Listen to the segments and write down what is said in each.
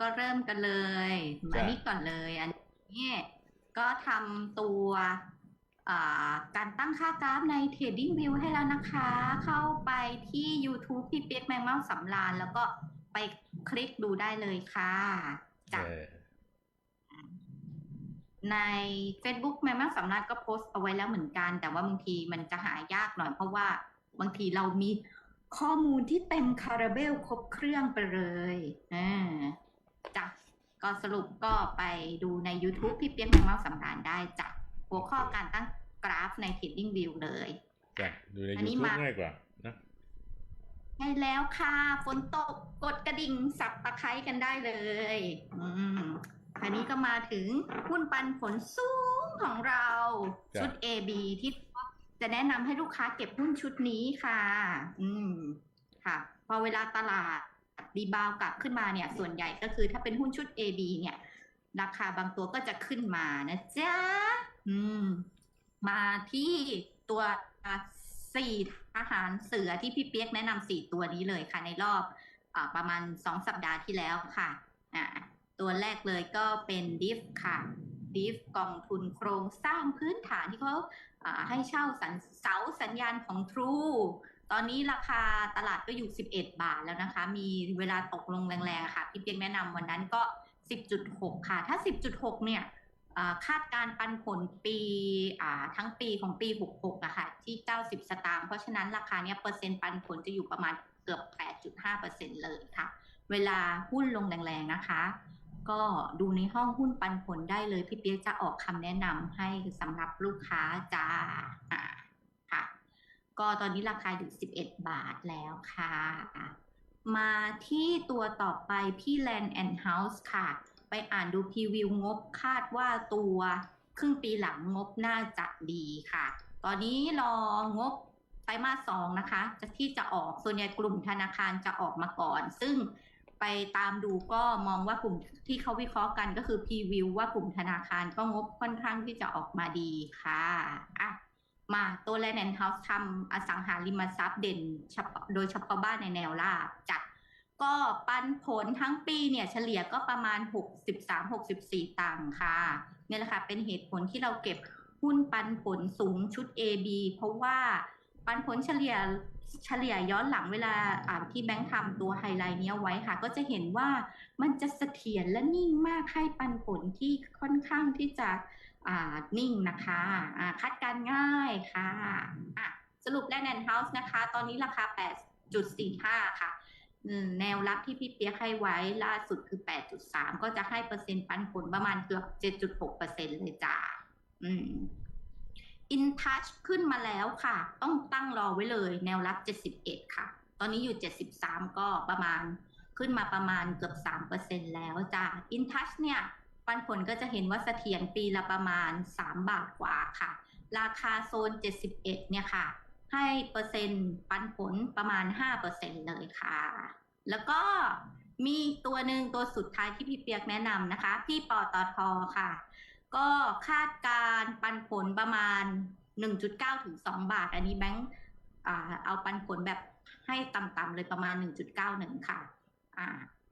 ก็เริ่มกันเลยมานี่ก่อนเลย อันนี้ก็ทำตัวอ่าการตั้งค่ากราฟใน Trading View ให้แล้วนะคะ เข้าไปที่ YouTube พี่เปียกแมงเมาสำรานแล้วก็ไปคลิกดูได้เลยค่ะจ้ะเออใน Facebook แมมากสำนักก็โพสต์เอาไว้แล้วเหมือนกัน แต่ว่าบางทีมันจะหายากหน่อย เพราะว่าบางทีเรามีข้อมูลที่เต็มคาราเบลครบเครื่องไปเลยอ่า จ้ะก็สรุปก็ไปดูใน YouTube พี่เปียกแมมากสำรานได้จ้ะหัวข้อการตั้งกราฟใน Trading View เลยจ้ะดูในอันนี้ YouTube มาง่ายกว่านะใช่แล้วค่ะฝนตกกดกระดิ่งสับตะไคร้กันได้เลยอืมอันนี้ก็มาถึงหุ้นปันผลสูงของเราชุด AB ที่จะแนะนำให้ลูกค้าเก็บหุ้นชุดนี้ค่ะ อืมค่ะ พอเวลาตลาด รีบาวกลับขึ้นมาเนี่ยส่วนใหญ่ก็คือถ้าเป็นหุ้นชุด AB เนี่ย ราคาบางตัวก็จะขึ้นมานะจ๊ะอืม มาที่ตัวสี่อาหารเสือที่พี่เปียกแนะนำสี่ตัวนี้เลยค่ะในรอบอประมาณสองสัปดาห์ที่แล้วค่ะอ่าตัวแรกเลยก็เป็นดิฟค่ะดิฟกองทุนโครงสร้างพื้นฐานที่เขาให้เช่าสัญเสาสัญญาณของ True ตอนนี้ราคาตลาดก็อยู่ 11 บาทแล้วนะคะ มีเวลาตกลงแรงๆค่ะ พี่เปียกแนะนำวันนั้นก็ 10.6 ค่ะ ถ้า 10.6 เนี่ยคาดการปันผลปีทั้งปีของปี 66อะคะที่ 90 สตางค์เพราะฉะนั้นราคาเนี้ยเปอร์เซ็นต์ปันผลจะอยู่ประมาณเกือบ 8.5%เลยค่ะ เวลาหุ้นลงแรงๆนะคะ ก็ดูในห้องหุ้นปันผลได้เลย พี่เปียกจะออกคำแนะนำให้สำหรับลูกค้าจ้า ก็ตอนนี้ราคาอยู่ 11 บาทแล้วค่ะ มาที่ตัวต่อไปพี่ Land and House ค่ะ ไปอ่านดูพรีวิวงบคาดว่าตัวครึ่งปีหลังงบน่าจะดีค่ะ ตอนนี้รองบไตรมาสสองนะคะ จะที่จะออกส่วนใหญ่กลุ่มธนาคารจะออกมาก่อน ซึ่งไปตามดูก็มองว่ากลุ่มที่เขาวิเคราะห์กันก็คือพรีวิวว่ากลุ่มธนาคารก็งบค่อนข้างที่จะออกมาดีค่ะอะ มาตัวแลนด์เฮาส์ทำอสังหาริมทรัพย์เด่นโดยเฉพาะบ้านในแนวราบจัดก็ปันผลทั้งปีเนี่ยเฉลี่ยก็ประมาณ 63-64 ตังค์ค่ะเนี่ยแหละค่ะเป็นเหตุผลที่เราเก็บหุ้นปันผลสูงชุด AB เพราะว่าปันผลเฉลี่ยเฉลี่ยย้อนหลังเวลาที่แบงค์ทำตัวไฮไลท์เนี้ยไว้ค่ะ ก็จะเห็นว่ามันจะเสถียรและนิ่งมากให้ปันผลที่ค่อนข้างที่จะ นิ่งนะคะอ่าคาดการง่ายค่ะะสรุปแลนด์เฮาส์นะคะ ตอนนี้ราคา 8.45 ค่ะ แนวรับที่พี่เปียกให้ไว้ล่าสุดคือ 8.3 ก็จะให้เปอร์เซ็นต์ปันผลประมาณเกือบ 7.6เปอร์เซ็นเลยจ้าอืมอินทัชขึ้นมาแล้วค่ะ ต้องตั้งรอไว้เลย แนวรับ 71 ค่ะ ตอนนี้อยู่ 73 ก็ประมาณขึ้นมาประมาณเกือบ3เปอร์เซ็นแล้วจ้าอินทัชเนี่ย ปันผลก็จะเห็นว่าเสถียรปีละประมาณ 3 บาทกว่าค่ะ ราคาโซน 71 เนี่ยค่ะ ให้เปอร์เซ็นต์ปันผลประมาณ 5%เลยค่ะ แล้วก็มีตัวหนึ่งตัวสุดท้ายที่พี่เปียกแนะนำนะคะ พี่ปอตอทอค่ะ ก็คาดการปันผลประมาณ 1.9 ถึง 2 บาท อันนี้แบงค์เอาปันผลแบบให้ต่ำๆเลยประมาณ 1.91 ค่ะ อ่า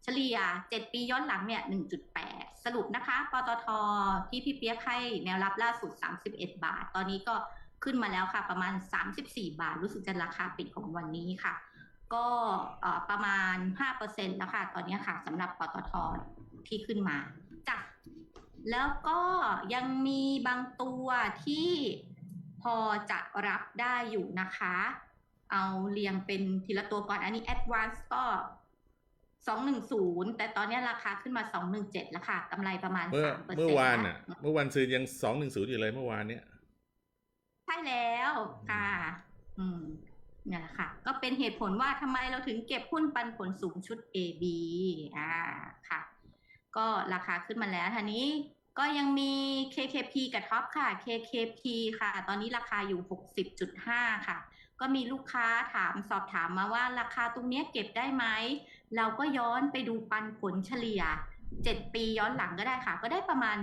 เฉลี่ย 7 ปีย้อนหลังเนี่ย 1.8 สรุปนะคะ ปตทที่พี่เปียกให้แนวรับล่าสุด 31 บาท ตอนนี้ก็ขึ้นมาแล้วค่ะ ประมาณ 34 บาท รู้สึกจะราคาปิดของวันนี้ค่ะ ก็ประมาณ 5%แล้วค่ะ ตอนนี้ค่ะสำหรับปตทที่ขึ้นมาจ้ะแล้วก็ยังมีบางตัวที่พอจะรับได้อยู่นะคะ เอาเรียงเป็นทีละตัวก่อน อันนี้ Advance ก็ 210 แต่ตอนนี้ราคาขึ้นมา 217 แล้วค่ะกำไรประมาณเมื่อ3%เมื่อวานอะ เมื่อวันซืนยังสองหนึ่งศูนย์อยู่เลยเมื่อวานเนี้ยใช่แล้วค่ะ อืมเนี่ยแหละค่ะ ก็เป็นเหตุผลว่าทำไมเราถึงเก็บหุ้นปันผลสูงชุด AB อ่าค่ะ ก็ราคาขึ้นมาแล้วทีนี้ก็ยังมี KKP กับท็อปค่ะ KKP ค่ะ ตอนนี้ราคาอยู่ 60.5 ค่ะ ก็มีลูกค้าถามสอบถามมาว่าราคาตรงนี้เก็บได้ไหม เราก็ย้อนไปดูปันผลเฉลี่ย 7 ปีย้อนหลังก็ได้ค่ะ ก็ได้ประมาณ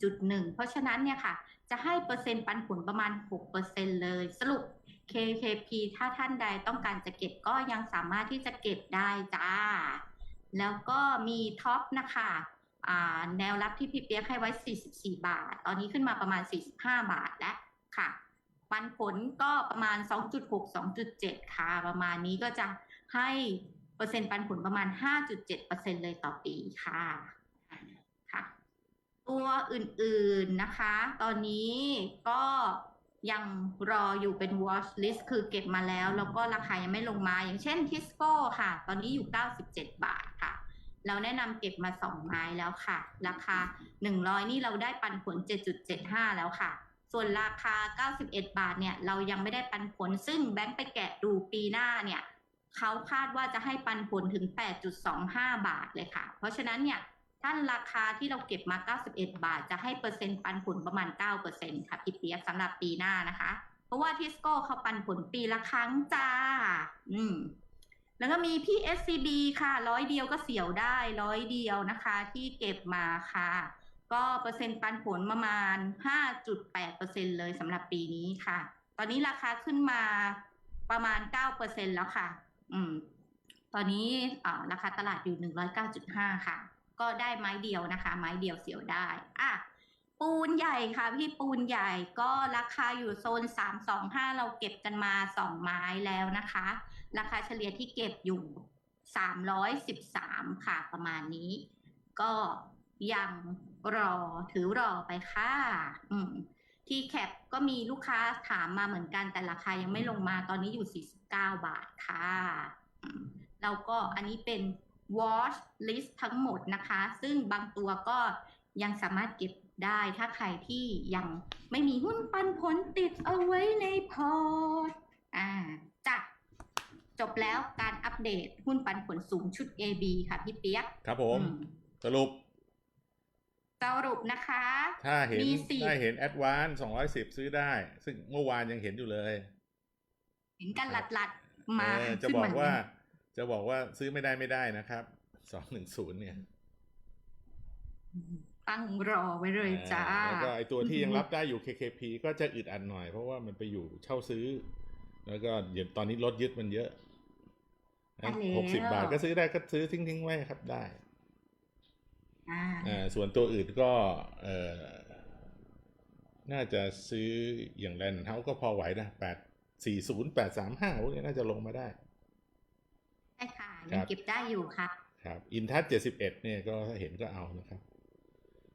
4.1 เพราะฉะนั้นเนี่ยค่ะ จะให้เปอร์เซ็นต์ปันผลประมาณ 6%เลย สรุป KKP ถ้าท่านใดต้องการจะเก็บก็ยังสามารถที่จะเก็บได้จ้า แล้วก็มีท็อปนะคะแนวรับที่พี่เปียกให้ไว้ 44 บาท ตอนนี้ขึ้นมาประมาณ 45 บาทแล้วค่ะ ปันผลก็ประมาณ 2.6 2.7 ค่ะ ประมาณนี้ก็จะให้เปอร์เซ็นต์ปันผลประมาณ 5.7%เลยต่อปีค่ะค่ะ ตัวอื่นๆนะคะ ตอนนี้ก็ยังรออยู่เป็น watch list คือเก็บมาแล้ว แล้วก็ราคายังไม่ลงมา อย่างเช่น Tisco ค่ะ ตอนนี้อยู่ 97 บาทค่ะ เราแนะนำเก็บมา 2 ไม้แล้วค่ะ ราคา 100 นี่เราได้ปันผล 7.75 แล้วค่ะ ส่วนราคา 91 บาทเนี่ยเรายังไม่ได้ปันผล ซึ่งแบงค์ไปแกะดูปีหน้าเนี่ยเขาคาดว่าจะให้ปันผลถึง 8.25 บาทเลยค่ะ เพราะฉะนั้นเนี่ยท่านราคาที่เราเก็บมา 91 บาท จะให้เปอร์เซ็นต์ปันผลประมาณ 9%ค่ะพี่เปียกสำหรับปีหน้านะคะ เพราะว่าทิสโก้เขาปันผลปีละครั้งจ้า อืมแล้วก็มีพี่ SCB ค่ะ ร้อยเดียวก็เสียวได้ ร้อยเดียวนะคะ ที่เก็บมาค่ะ ก็เปอร์เซ็นต์ปันผลประมาณ 5.8%เลยสำหรับปีนี้ค่ะ ตอนนี้ราคาขึ้นมาประมาณ 9%แล้วค่ะ อืม ตอนนี้ราคาตลาดอยู่ 109.5 ค่ะ ก็ได้ไม้เดียวนะคะ ไม้เดียวเสียวได้ อะ ปูนใหญ่ค่ะ พี่ปูนใหญ่ก็ราคาอยู่โซน 325 เราเก็บกันมา 2 ไม้แล้วนะคะ ราคาเฉลี่ยที่เก็บอยู่ 313 ค่ะประมาณนี้ ก็ยัง รอ ถือรอไปค่ะ อืม ที่แคปก็มีลูกค้าถามมาเหมือนกันแต่ราคายังไม่ลงมาตอนนี้อยู่ 49 บาทค่ะอืมแล้วก็อันนี้เป็น watch list ทั้งหมดนะคะ ซึ่งบางตัวก็ยังสามารถเก็บได้ถ้าใครที่ยังไม่มีหุ้นปันผลติดเอาไว้ในพอร์ตอ่าจ้ะจบแล้วการอัปเดตหุ้นปันผลสูงชุด AB ค่ะพี่เปียก ครับผมอืมสรุป สรุปนะคะ ถ้าเห็นมีสี่ถ้าเห็นแอดวานสองร้อยสิบซื้อได้ ซึ่งเมื่อวานยังเห็นอยู่เลย เห็นกันหลัดหลัดๆมาเออจะขึ้นบอมกว่า จะบอกว่าซื้อไม่ได้ไม่ได้นะครับสองหนึ่งศูนย์เนี่ยตั้งรอไว้เลยจ้าอ่แล้วก็ไอตัวที่ยังรับได้อยู่ KKP ก็จะอึดอัดหน่อย เพราะว่ามันไปอยู่เช่าซื้อ แล้วก็เดี๋ยวตอนนี้รถยึดมันเยอะใช่แล้วหกสิบบาทก็ซื้อได้ก็ซื้อทิ้งทิ้งๆไว้ครับได้ อ่าอ่าส่วนตัวอื่นก็เออน่าจะซื้ออย่างแลนเท้าก็พอไหวนะแปดสี่ศูนย์แปดสามห้าพวกนี้น่าจะลงมาได้ใช่ค่ะครัยังบเก็บได้อยู่ค่ะครับอินทัศเจ็ดสิบเอ็ดเนี่ยก็ถ้าเห็นก็เอานะครับ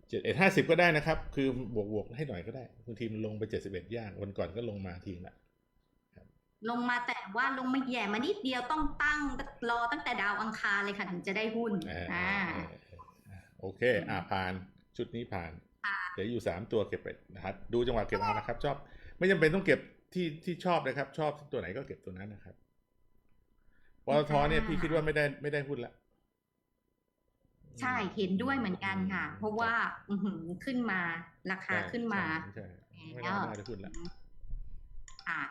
เจ็ดเอ็ดห้าสิบก็ได้นะครับ คือบวกบวกๆให้หน่อยก็ได้บางทีมันลงไปเจ็ดสิบเอ็ดยากวันก่อนก็ลงมาทีละลงมาแต่ว่าลงมาแย่มานิดเดียวต้องตั้งรอตั้งแต่ดาวอังคารเลยค่ะ ถึงจะได้หุ้นเอออ่า โอเค อ่าผ่านชุดนี้ผ่านค่ะเดี๋ยวอยู่สามตัวเก็บไปนะครับดูจังหวะเก็บเอานะครับ ชอบ ไม่จำเป็นต้องเก็บที่ที่ชอบนะครับ ชอบตัวไหนก็เก็บตัวนั้นนะครับปตทเนี่ยพี่คิดว่าไม่ได้ไม่ได้หุ้นละใช่เห็นด้วยเหมือนกันค่ะ เพราะว่าอื้อหือขึ้นมาราคาใช่ขึ้นมาใช่ใช่ไม่แล้น่าวไม่น่าได้หุ้นละอะอะ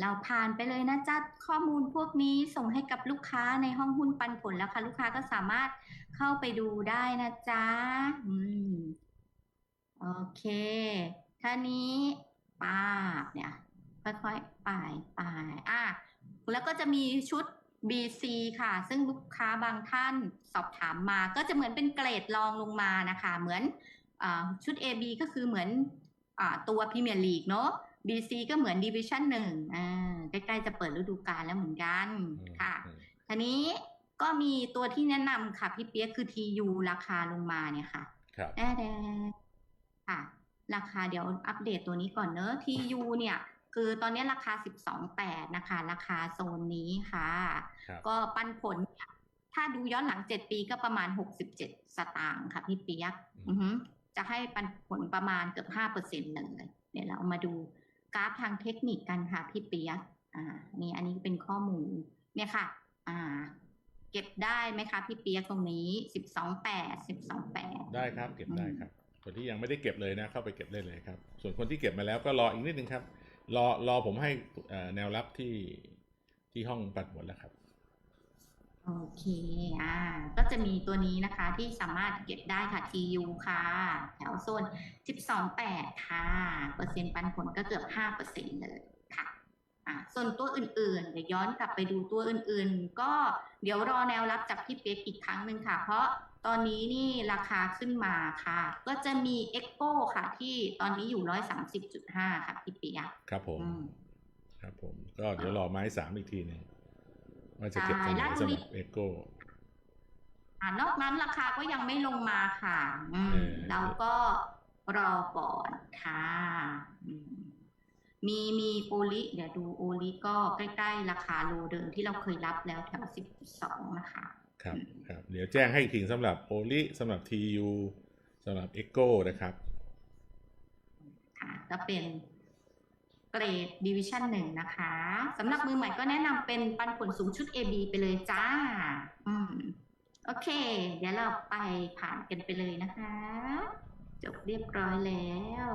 เราผ่านไปเลยนะจ๊ะข้อมูลพวกนี้ส่งให้กับลูกค้าในห้องหุ้นปันผลแล้วค่ะ ลูกค้าก็สามารถเข้าไปดูได้นะจ๊ะอืมโอเคท่านี้ป้าเนี่ยค่อยๆไปไปอะแล้วก็จะมีชุด BC ค่ะ ซึ่งลูกค้าบางท่านสอบถามมา ก็จะเหมือนเป็นเกรดรองลงมานะคะ เหมือนอชุด AB ก็คือเหมือนอตัวพรีเมียร์ลีกเนาะ BC ก็เหมือนดิวิชั่นหนึ่งอ่าใกล้ๆจะเปิดฤดูกาลแล้วเหมือนกันอืมค่ะอืมทีนี้ก็มีตัวที่แนะนำค่ะพี่เปียกคือ TU ราคาลงมาเนี่ยค่ะครับแดดค่ะ ราคาเดี๋ยวอัปเดตตัวนี้ก่อนเนอะ TU เนี่ย คือตอนนี้ราคา 12.8 นะคะ ราคาโซนนี้ค่ะครับก็ปันผลเนี่ยถ้าดูย้อนหลัง 7 ปีก็ประมาณ 67 สตางค์ค่ะพี่เปียกอือฮึจะให้ปันผลประมาณเกือบ5%เลยเดี๋ยวเรามาดู กราฟทางเทคนิคกันค่ะพี่เปียกอ่า นี่อันนี้เป็นข้อมูลเนี่ยค่ะ อ่า เก็บได้ไหมคะพี่เปียกตรงนี้12.8 12.8ได้ครับ เก็บได้ครับคนที่ยังไม่ได้เก็บเลยนะ เข้าไปเก็บได้เลยครับ ส่วนคนที่เก็บมาแล้วก็รออีกนิดนึงครับ รอรอผมให้เอ่อแนวรับที่ที่ห้องปัดหมดแล้วครับ โอเค อ่า ก็จะมีตัวนี้นะคะที่สามารถเก็บได้ค่ะ TU ค่ะ แถวโซน 12.8 ค่ะ เปอร์เซ็นต์ปันผลก็เกือบ 5%เลยค่ะออะส่วนตัวอื่นๆ เดี๋ยวย้อนกลับไปดูตัวอื่นๆ ก็เดี๋ยวรอแนวรับจากพี่เป๊กอีกครั้งหนึ่งค่ะ เพราะตอนนี้นี่ราคาขึ้นมาค่ะ ก็จะมี e อ o ค่ะ ที่ตอนนี้อยู่ร้อยสามสิบจุดห้าค่ะพี่เปียกครับผมอืมครับผม ก็เดี๋ยวรอไม้สามอีกทีหนึง ว่าจะเก็บตรงไหนใช่แล้วสำหรับเอโก้อ่านอกนั้นราคาก็ยังไม่ลงมาค่ะอืมเออเราก็รอก่อนค่ะอืมมีมีโอลิเดี๋ยวดูโอลิก็ใกล้ๆ ราคาโลเดิมที่เราเคยรับแล้วแถวสิบสองนะคะครับครับเดี๋ยวแจ้งให้อีกทีสำหรับโอลิสำหรับทียูสำหรับเอโก้นะครับ ค่ะก็เป็น เกรดดิวิชั่นหนึ่งนะคะสำหรับมือใหม่ก็แนะนำเป็นปันผลสูงชุด AB ไปเลยจ้า อืม โอเค เดี๋ยวเราไปผ่านกันไปเลยนะคะ จบเรียบร้อยแล้ว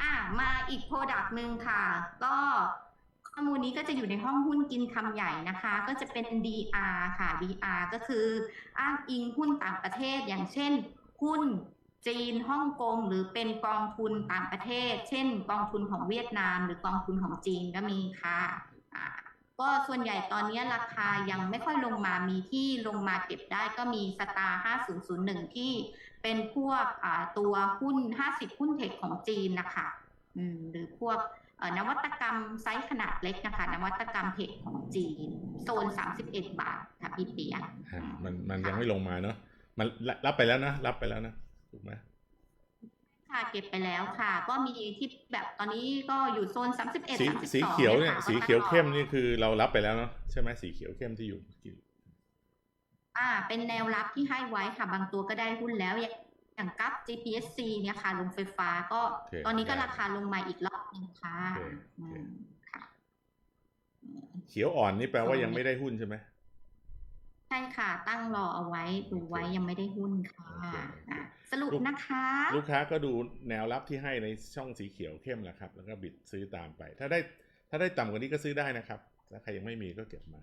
อะ มาอีกโปรดักต์หนึ่งค่ะ ก็ข้อมูลนี้ก็จะอยู่ในห้องหุ้นกินคำใหญ่นะคะ ก็จะเป็น DR ค่ะ DR ก็คืออ้างอิงหุ้นต่างประเทศอย่างเช่นหุ้น จีนฮ่องกงหรือเป็นกองทุนต่างประเทศ เช่น กองทุนของเวียดนาม หรือกองทุนของจีนก็มีค่ะอ่าก็ส่วนใหญ่ตอนนี้ราคายังไม่ค่อยลงมามีที่ลงมาเก็บได้ก็มีสตาร์5001 ที่เป็นพวกอ่าตัวหุ้น 50 หุ้นเทคของจีนนะคะอืมหรือพวกเอ่อนวัตกรรมไซส์ขนาดเล็กนะคะ นวัตกรรมเทคของจีน โซน 31 บาทค่ะพี่เปียกฮะมันมันยังไม่ลงมาเนาะมันรับรับไปแล้วนะ รับไปแล้วนะ ถูกไหมค่ะเก็บไปแล้วค่ะ ก็มีที่แบบตอนนี้ก็อยู่โซน31สี32สีเขียวเนี่ยค่ะสีเขียวเข้มนี่คือเรารับไปแล้วเนาะใช่ไหมสีเขียวเข้มที่อยู่อ่า เป็นแนวรับที่ให้ไว้ค่ะ บางตัวก็ได้หุ้นแล้วอย่างอย่างกับ GPSC เนี่ยค่ะลงไฟฟ้าก็โอเคตอนนี้ก็ได้ราคาลงมาอีกรอบหนึงค่ะโอเคโออืเคมค่ะเขียวอ่อนนี่แปลว่ายังไม่ได้หุ้นใช่ไหม ใช่ค่ะ ตั้งรอเอาไว้ดูไว้ยังไม่ได้หุ้นค่ะโอเคอะสรุปนะคะ ลูกค้าก็ดูแนวรับที่ให้ในช่องสีเขียวเข้มแหละครับ แล้วก็บิดซื้อตามไป ถ้าได้ถ้าได้ต่ำกว่านี้ก็ซื้อได้นะครับ ถ้าใครยังไม่มีก็เก็บมา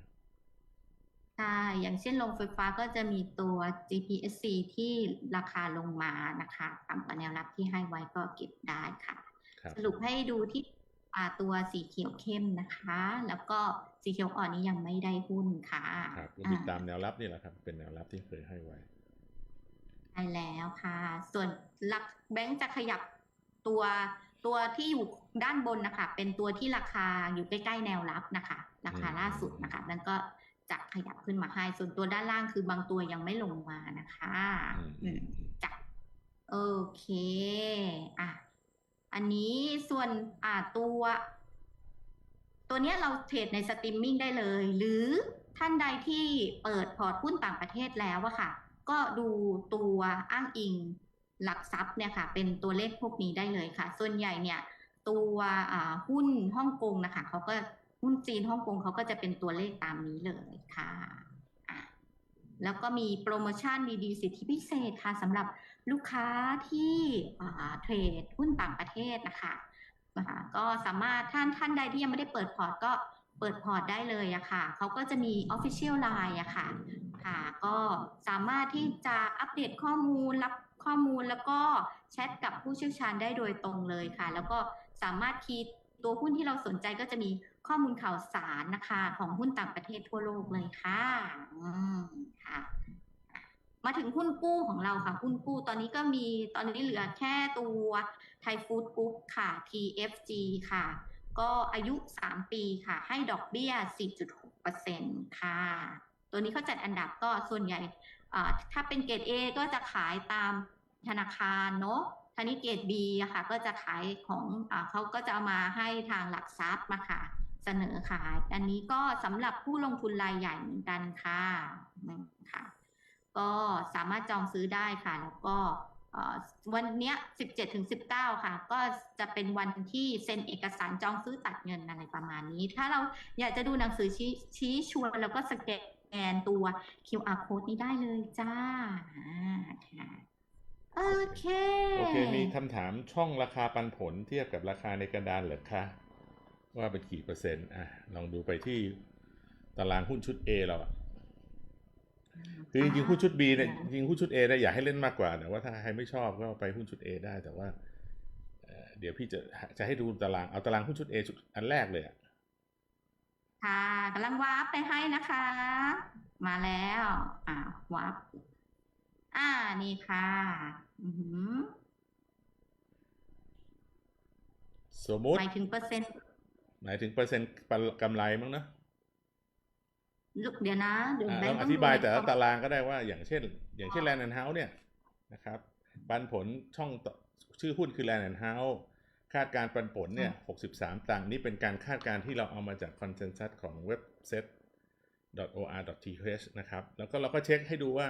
ใช่อย่างเช่นลงไฟฟ้าก็จะมีตัว GPSC ที่ราคาลงมานะคะต่ำกว่าแนวรับที่ให้ไว้ก็เก็บได้ค่ะครับสรุปให้ดูที่อ่า ตัวสีเขียวเข้มนะคะ แล้วก็สีเขียวอ่อนนี้ยังไม่ได้หุ้นค่ะครับก็อ่าบิดตามแนวรับนี่แหละครับ เป็นแนวรับที่เคยให้ไว้ใช่แล้วค่ะ ส่วนหลักแบงค์จะขยับตัวตัวที่อยู่ด้านบนนะคะ เป็นตัวที่ราคาอยู่ใกล้ๆแนวรับนะคะ ราคาอืมล่าสุดนะคะนั่นก็จะขยับขึ้นมาให้ ส่วนตัวด้านล่างคือบางตัวยังไม่ลงมานะคะอืมอืมจ้ะโอเค อะ อันนี้ส่วนอ่าตัว ตัวเนี้ยเราเทรดในสตรีมมิ่งได้เลย หรือท่านใดที่เปิดพอร์ตหุ้นต่างประเทศแล้วอะค่ะ ก็ดูตัวอ้างอิงหลักทรัพย์เนี่ยค่ะ เป็นตัวเลขพวกนี้ได้เลยค่ะ ส่วนใหญ่เนี่ยตัวหุ้นฮ่องกงนะคะเขาก็หุ้นจีนฮ่องกงเขาก็จะเป็นตัวเลขตามนี้เลยค่ะอะแล้วก็มีโปรโมชั่นดีๆสิทธิพิเศษค่ะสำหรับ ลูกค้าที่เทรดหุ้นต่างประเทศนะคะนะคะก็สามารถท่านท่านใดที่ยังไม่ได้เปิดพอร์ตก็เปิดพอร์ตได้เลยอะค่ะเขาก็จะมี Official Line อะค่ะค่ะ ก็สามารถที่จะอัปเดตข้อมูลรับข้อมูลแล้วก็แชทกับผู้เชี่ยวชาญได้โดยตรงเลยค่ะ แล้วก็สามารถคีย์ตัวหุ้นที่เราสนใจก็จะมีข้อมูลข่าวสารนะคะ ของหุ้นต่างประเทศทั่วโลกเลยค่ะ อืมค่ะ มาถึงหุ้นกู้ของเราค่ะ หุ้นกู้ตอนนี้ก็มีตอนนี้เหลือแค่ตัวไทยฟู้ดกรุ๊ปค่ะ TFG ค่ะ ก็อายุ 3 ปีค่ะ ให้ดอกเบี้ย 4.6%ค่ะ ตัวนี้เขาจัดอันดับก็ส่วนใหญ่ ถ้าเป็นเกรด A ก็จะขายตามธนาคารเนาะทานี้เกรด B อะค่ะ ก็จะขายของอเขาก็จะเอามาให้ทางหลักทรัพย์มาค่ะ เสนอขาย อันนี้ก็สำหรับผู้ลงทุนรายใหญ่เหมือนกันค่ะอืมค่ะ ก็สามารถจองซื้อได้ค่ะ แล้วก็วันเนี้ย 17ถึง19 ค่ะ ก็จะเป็นวันที่เซ็นเอกสารจองซื้อตัดเงินอะไรประมาณนี้ ถ้าเราอยากจะดูหนังสือชี้ชี้ชวนแล้วก็สแกนตัว QR code นี้ได้เลยจ้าอ่าค่ะโอเค โอเค มีคำถามช่องราคาปันผลเทียบกับราคาในกระดานเหรอคะ ว่าเป็นกี่เปอร์เซ็นต์ อะ ลองดูไปที่ตารางหุ้นชุด A เราอะ คือจริงๆหุ้นชุด B เนี่ยจริงๆหุ้นชุด A เนี่ยอยากให้เล่นมากกว่าแต่ว่าถ้าใครไม่ชอบก็ไปหุ้นชุด A ได้แต่ว่าเอ่อเดี๋ยวพี่จะจะให้ดูตารางเอาตารางหุ้นชุด A ชุดอันแรกเลยอะค่ะกำลังวาร์ปไปให้นะคะ มาแล้วอ่าวาร์ปอ่านี่ค่ะอือหือสมมุติหมายถึงเปอร์เซ็นต์หมายถึงเปอร์เซ็นต์กำไรมั้งนะ ลูกเดี๋ยวนะเดี๋ยวอ่าแบลงองค์อต้องธิบายดูในแต่ละคอมตารางก็ได้ว่า อย่างเช่น อย่างเช่นแลนด์แอนเฮาส์เนี่ยนะครับปันผลช่องต่อชื่อหุ้นคือแลนด์แอนเฮาส์คาดการณ์ปันผลเนี่ย63ตังค์นี่เป็นการคาดการณ์ที่เราเอามาจากคอนเซนแซสของเว็บ set or.th นะครับ แล้วก็เราก็เช็คให้ดูว่า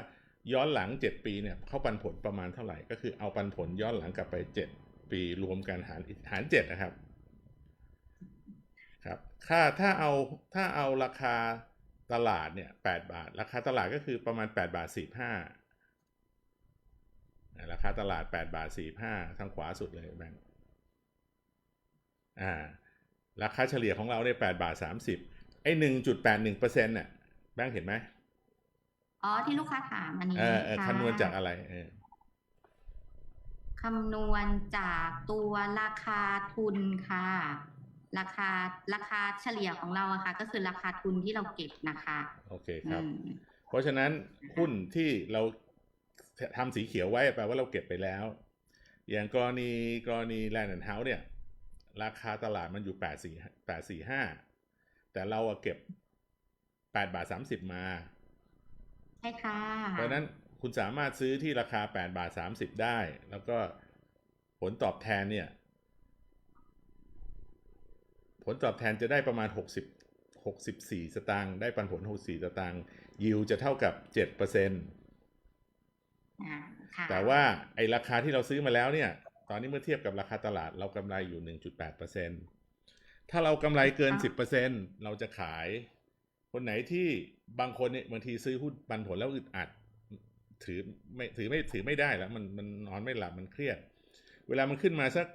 ย้อนหลัง 7 ปีเนี่ยเขาปันผลประมาณเท่าไหร่ ก็คือเอาปันผลย้อนหลังกลับไป 7 ปีรวมกันหารหาร 7 นะครับ ครับ ค่าถ้าเอาถ้าเอาราคา ตลาดเนี่ยแปดบาท ราคาตลาดก็คือประมาณแปดบาทสี่ห้าราคาตลาดแปดบาทสี่ห้าทางขวาสุดเลยแบงค์อ่าราคาเฉลี่ยของเราเนี่ยแปดบาทสามสิบไอ้หนึ่งจุดแปดหนึ่งเปอร์เซ็นต์เนี่ยแบงค์เห็นไหมอ๋อที่ลูกค้าถามอันนี้เออเออค่ะคำนวณจากอะไรเออคำนวณจากตัวราคาทุนค่ะ ราคาราคาเฉลี่ยของเราอะค่ะ ก็คือราคาทุนที่เราเก็บนะคะโอเคครับอืมเพราะฉะนั้นหุ้นที่เราทำสีเขียวไว้แปลว่าเราเก็บไปแล้ว อย่างกรณีกรณีแลนด์แอนด์เฮาส์เนี่ย ราคาตลาดมันอยู่แปดสี่แปดสี่ห้าแต่เราอะเก็บแปดบาทสามสิบมา ใช่ค่ะ เพราะฉะนั้นคุณสามารถซื้อที่ราคาแปดบาทสามสิบได้ แล้วก็ผลตอบแทนเนี่ย ผลตอบแทนจะได้ประมาณหกสิบหกสิบสี่สตางค์ได้ปันผลหกสี่สตางค์ยิวจะเท่ากับเจ็ดเปอร์เซ็นต์อ่าค่ะแต่ว่าไอราคาที่เราซื้อมาแล้วเนี่ย ตอนนี้เมื่อเทียบกับราคาตลาดเรากำไรอยู่ 1.8%ถ้าเรากำไรเกิน 10%เราจะขาย คนไหนที่บางคนเนี่ยบางทีซื้อหุ้นปันผลแล้วอึดอัด ถือไม่ถือไม่ถือไม่ได้แล้ว มันมันนอนไม่หลับมันเครียด เวลามันขึ้นมาสัก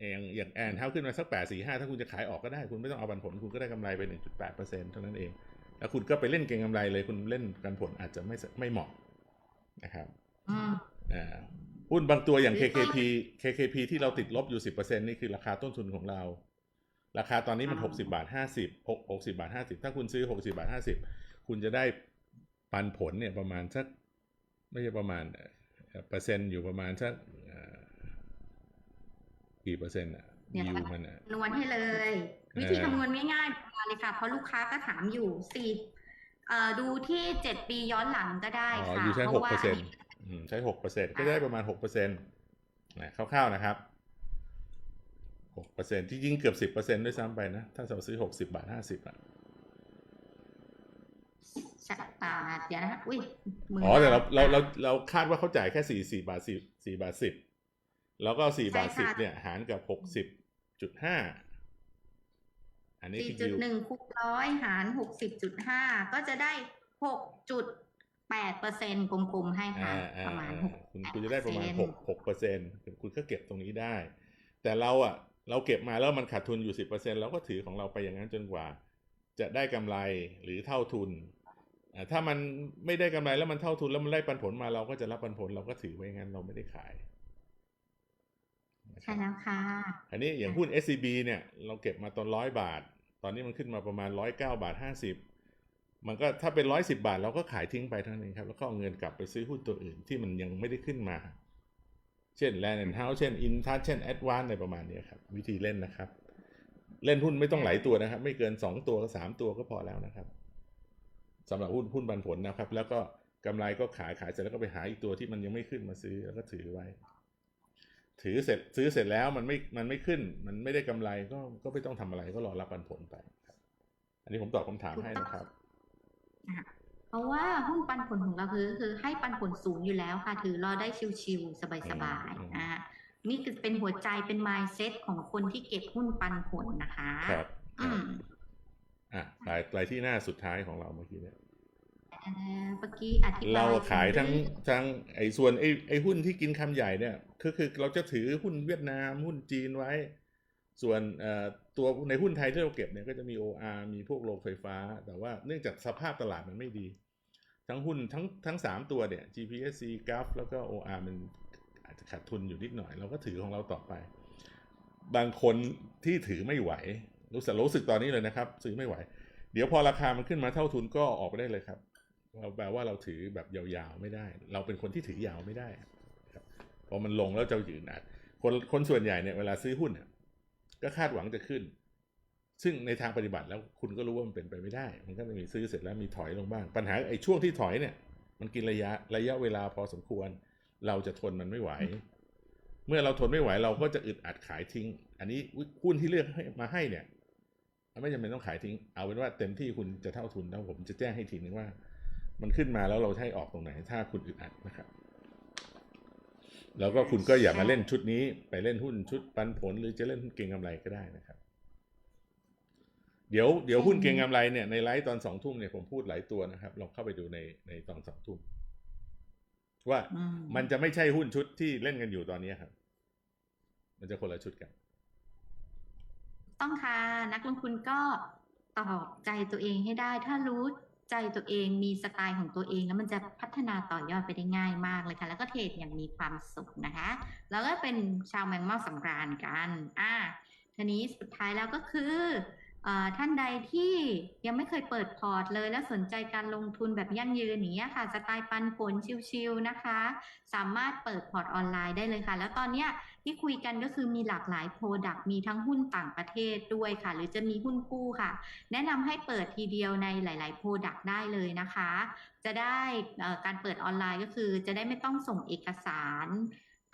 อย่างอย่างแอนเท้าขึ้นมาสักแปดสี่ห้าถ้าคุณจะขายออกก็ได้ คุณไม่ต้องเอาปันผล คุณก็ได้กำไรไป1.8%เท่านั้นเอง แล้วคุณก็ไปเล่นเก็งกำไรเลย คุณเล่นปันผลอาจจะไม่ไม่เหมาะนะครับอืมอ่าหุ้นบางตัวอย่างหรือ KKP KKP ที่เราติดลบอยู่10%นี่คือราคาต้นทุนของเรา ราคาตอนนี้มันอ๋อ60บาท50 6 60บาท50ถ้าคุณซื้อ60บาท50คุณจะได้ปันผลเนี่ยประมาณสักไม่ใช่ประมาณเอ่อเปอร์เซ็นต์อยู่ประมาณสักเอ่อ กี่เปอร์เซ็นต์อะเดี๋ยวยิวนะมันอะคำนวณให้เลยเออวิธีคำนวณง่ายๆมาเลยค่ะ เพราะลูกค้าก็ถามอยู่สี่เอ่อดูที่เจ็ดปีย้อนหลังก็ได้อ๋อค่ะอยู่ใช้เพหราะกว่าเปอร์เซ็นอันต์นี้ใช้หกเปอร์เซ็นต์ก็จะได้ประมาณหกเปอร์เซ็นต์นะคร่าวๆนะครับหกเปอร์เซ็นต์ที่ยิ่งเกือบสิบเปอร์เซ็นต์ด้วยซ้ำไปนะ ถ้าเราซื้อหกสิบาทห้าสิบอะชะตาเดี๋ยวนะอุ้ยมืออ๋อแต่เราเราเราอะเราคาดว่าเขาจ่ายแค่สี่สี่บาทสิบสี่บาทสิบ แล้วก็สี่บาทใช่สิบค่ะเนี่ย หารกับหกสิบจุดห้าอันนี้สี่คือจุดยิวหนึ่งคูณร้อยหารหกสิบจุดห้าก็จะได้หกจุดแปดเปอร์เซ็นต์กลมๆให้ค่ะอ่าอ่าประมาณอ่าหกคุณคุณจะได้ประมาณ8%หกหกเปอร์เซ็นต์คุณก็เก็บตรงนี้ได้ แต่เราอะ เราเก็บมาแล้วมันขาดทุนอยู่สิบเปอร์เซ็นเราก็ถือของเราไปอย่างนั้นจนกว่า จะได้กำไรหรือเท่าทุนอ่าถ้ามันไม่ได้กำไรแล้วมันเท่าทุนแล้วมันได้ปันผลมาเราก็จะรับปันผลเราก็ถือไว้งั้นเราไม่ได้ขายนะค ใช่รับแล้วค่ะอันนี้อย่างหุ้น SCB เนี่ย เราเก็บมาตอนร้อยบาท ตอนนี้มันขึ้นมาประมาณร้อยเก้าบาทห้าสิบมันก็ถ้าเป็นร้อยสิบาท เราก็ขายทิ้งไปเท่านั้นครับ แล้วก็เอาเงินกลับไปซื้อหุ้นตัวอื่นที่มันยังไม่ได้ขึ้นมา เช่น Land and House เช่น Intouch เช่น Advance อะไรประมาณนี้ครับ วิธีเล่นนะครับ เล่นหุ้นไม่ต้องหลายตัวนะครับ ไม่เกินสองตัวก็สามตัวก็พอแล้วนะครับสำหรับหุ้นหุ้นปันผลนะครับ แล้วก็กำไรก็ขายขายเสร็จแล้วก็ไปหาอีกตัวที่มันยังไม่ขึ้นมาซื้อแล้วก็ถือไว้ ถือเสร็จซื้อเสร็จแล้วมันไม่มันไม่ขึ้น มันไม่ได้กำไรก็ก็ไม่ต้องทำอะไรก็รอรับปันผลไปครับอันนี้ผมตอบคำถามให้นะครับ เพราะว่าหุ้นปันผลของเราคือคือให้ปันผลสูงอยู่แล้วค่ะ ถือรอได้ชิวๆสบายอืมๆอ่านี่คือเป็นหัวใจเป็น mindset ของคนที่เก็บหุ้นปันผลนะคะ ครับอืมอะไปไปที่หน้าสุดท้ายของเราเมื่อกี้เนี่ย เอ่อเมื่อกี้อธิบายเราขายถึทั้งเรื่องทั้งไอ้ส่วนไอ้ไอ้หุ้นที่กินคำใหญ่เนี่ยคือคือเราจะถือหุ้นเวียดนามหุ้นจีนไว้ ส่วนเอ่อตัวในหุ้นไทยที่เราเก็บเนี่ยก็จะมี OR มีพวกโรงไฟฟ้า แต่ว่าเนื่องจากสภาพตลาดมันไม่ดี ทั้งหุ้นทั้งทั้งสามตัวเนี่ย GPSC g u f แล้วก็ OR มันอาจจะขาดทุนอยู่นิดหน่อย เราก็ถือของเราต่อไป บางคนที่ถือไม่ไหว รู้สึกรู้สึกตอนนี้เลยนะครับ ซื้อไม่ไหว เดี๋ยวพอราคามันขึ้นมาเท่าทุนก็ออกไปได้เลยครับ เราแปลว่าเราถือแบบยาวๆไม่ได้ เราเป็นคนที่ถือยาวไม่ได้ครับพอมันลงแล้วจะยืนอัดคนคนส่วนใหญ่เนี่ยเวลาซื้อหุ้นเนี่ยก็คาดหวังจะขึ้น ซึ่งในทางปฏิบัติแล้วคุณก็รู้ว่ามันเป็นไปไม่ได้ มันก็จะมีซื้อเสร็จแล้วมีถอยลงบ้าง ปัญหาไอ้ช่วงที่ถอยเนี่ย มันกินระยะระยะเวลาพอสมควร เราจะทนมันไม่ไหว เมื่อเราทนไม่ไหวเราก็จะอึดอัดขายทิ้ง อันนี้หุ้นที่เลือกให้มาให้เนี่ยไม่จำเป็นต้องขายทิ้ง เอาเป็นว่าเต็มที่คุณจะเท่าทุนแล้วผมจะแจ้งให้ทีนึงว่า มันขึ้นมาแล้วเราจะให้ออกตรงไหน ถ้าคุณอึดอัดนะครับแล้วก็คุณก็อย่ามาเล่นชุดนี้ ไปเล่นหุ้นชุดปันผล หรือจะเล่นหุ้นเก็งกำไรก็ได้นะครับ เดี๋ยวเดี๋ยวหุ้นเก็งกำไรเนี่ยในไลฟ์ตอนสองทุ่มเนี่ยผมพูดหลายตัวนะครับลองเข้าไปดูในในตอนสองทุ่มว่าอืมมันจะไม่ใช่หุ้นชุดที่เล่นกันอยู่ตอนนี้ครับ มันจะคนละชุดกัน ต้องค่ะนักลงทุนก็ตอบใจตัวเองให้ได้ ถ้ารู้ ใจตัวเองมีสไตล์ของตัวเอง แล้วมันจะพัฒนาต่อยอดไปได้ง่ายมากเลยค่ะ แล้วก็เทรดอย่างมีความสุขนะคะ แล้วก็เป็นชาวแมงเม่าสำราญกัน อ่าทีนี้สุดท้ายแล้วก็คือเออ ท่านใดที่ยังไม่เคยเปิดพอร์ตเลย แล้วสนใจการลงทุนแบบยั่งยืนอย่างนี้ค่ะ สไตล์ปันผลชิลๆนะคะ สามารถเปิดพอร์ตออนไลน์ได้เลยค่ะ แล้วตอนนี้ที่คุยกันก็คือมีหลากหลายโปรดักต์มีทั้งหุ้นต่างประเทศด้วยค่ะ หรือจะมีหุ้นกู้ค่ะ แนะนำให้เปิดทีเดียวในหลาย ๆ โปรดักต์ได้เลยนะคะ จะได้การเปิดออนไลน์ก็คือ จะได้ไม่ต้องส่งเอกสาร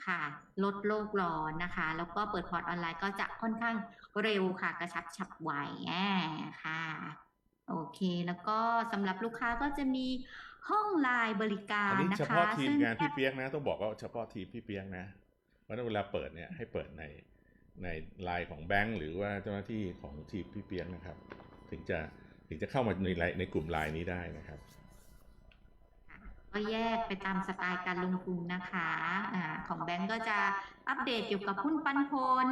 ค่ะ ลดโลกร้อนนะคะ แล้วก็เปิดพอร์ตออนไลน์ก็จะค่อนข้างเร็วค่ะ กระชับฉับไวแอ่ค่ะ โอเค แล้วก็สำหรับลูกค้าก็จะมีห้องไลน์บริกาอันรนี้นะเฉคะพาะทีมซึ่งงานพี่เปียกนะ ต้องบอกว่าเฉพาะทีมพี่เปียกนะเพราะฉะนั้นเวลาเปิดเนี่ยให้เปิดในในไลน์ของแบงก์หรือว่าเจ้าหน้าที่ของทีมพี่เปียกนะครับ ถึงจะถึงจะเข้ามาในไลน์ในกลุ่มไลน์นี้ได้นะครับ ก็แยกไปตามสไตล์การลงทุนนะคะอะของแบงก์ก็จะอัปเดตเกี่ยวกับหุ้นปันผล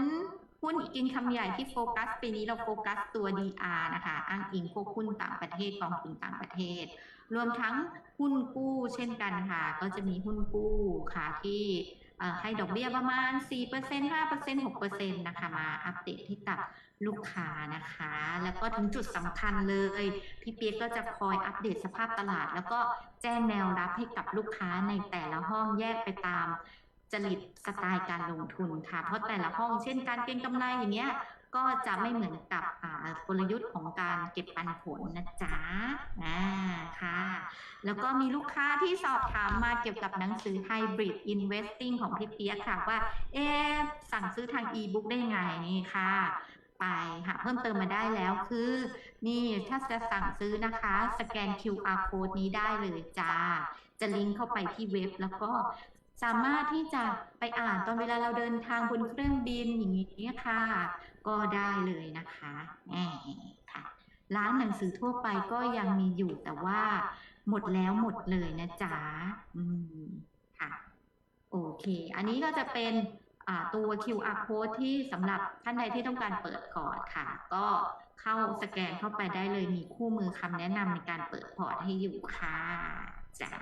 หุ้นอีกอินคำใหญ่ที่โฟกัสปีนี้เราโฟกัสตัว DR นะคะ อ้างอิงพวกหุ้นต่างประเทศกองทุนต่างประเทศ รวมทั้งหุ้นกู้เช่นกันค่ะ ก็จะมีหุ้นกู้ค่ะที่ ให้ดอกเบี้ยประมาณ 4% 5% 6%นะคะ มาอัปเดตให้กับลูกค้านะคะ แล้วก็ถึงจุดสำคัญเลย พี่เปียกก็จะคอยอัปเดตสภาพตลาด แล้วก็แจ้งแนวรับให้กับลูกค้าในแต่ละห้องแยกไปตามจริตสไตล์การลงทุนค่ะ เพราะแต่ละห้องเช่นการเก็งกำไรอย่างเงี้ย ก็จะไม่เหมือนกับกลยุทธ์ของการเก็บปันผลนะจ๊ะอ่าค่ะ แล้วก็มีลูกค้าที่สอบถามมาเกี่ยวกับหนังสือ Hybrid Investing ของพี่เปียกค่ะว่า เอ๊ะสั่งซื้อทาง e-book ได้ไงนี่ค่ะ ไปหาเพิ่มเติมมาได้แล้วคือ นี่ถ้าจะสั่งซื้อนะคะ สแกน QR code นี้ได้เลยจ้าจะลิงก์เข้าไปที่เว็บแล้วก็ สามารถที่จะไปอ่านตอนเวลาเราเดินทางบนเครื่องบินอย่างนี้ค่ะ ก็ได้เลยนะคะแหมค่ะ ร้านหนังสือทั่วไปก็ยังมีอยู่แต่ว่าหมดแล้วหมดเลยนะจ๊ะอืมค่ะ โอเค อันนี้ก็จะเป็นอ่าตัว QR code ที่สำหรับท่านใดที่ต้องการเปิดพอร์ตค่ะ ก็เข้าสแกนเข้าไปได้เลยมีคู่มือคำแนะนำในการเปิดพอร์ตให้อยู่ค่ะจ้า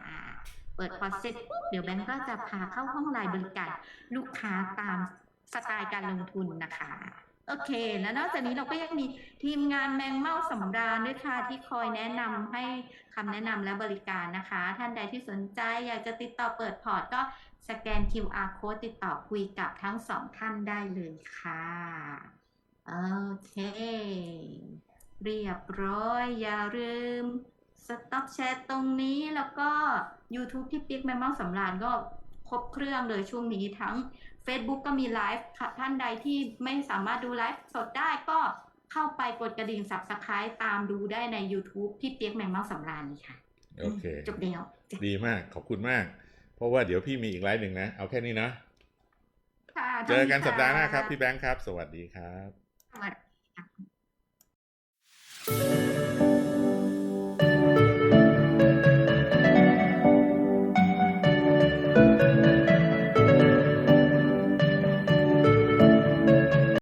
เปิดพอเสร็จปุ๊บเดี๋ยวแบงก์ก็จะพาเข้าห้องไลน์บริการลูกค้าตามสไตล์การลงทุนนะคะ โอเค แล้วนอกจากนี้เราก็ยังมีทีมงานแมงเม่าสำราญด้วยค่ะ ที่คอยแนะนำให้คำแนะนำและบริการนะคะ ท่านใดที่สนใจอยากจะติดต่อเปิดพอร์ตก็สแกน QR code ติดต่อคุยกับทั้งสองท่านได้เลยค่ะ โอเค เรียบร้อย อย่าลืมสต็อปแชร์ตรงนี้แล้วก็ YouTube พี่ปิ๊กแมมม้าสำราญก็ครบเครื่องเลยช่วงนี้ทั้ง Facebook ก็มีไลฟ์ค่ะท่านใดที่ไม่สามารถดูไลฟ์สดได้ก็เข้าไปกดกระดิ่งสับสไครต์ตามดูได้ใน YouTube พี่เปี๊ยกแม่เมาสำราญนี้ค่ะ โอเค จบแล้วดีมากขอบคุณมาก เพราะว่าเดี๋ยวพี่มีอีกไลฟ์หนึ่งนะ เอาแค่นี้นะเจอกันสัปดาห์หน้าครับ พี่แบงค์ครับ สวัสดีครับ สวัสดีค่ะ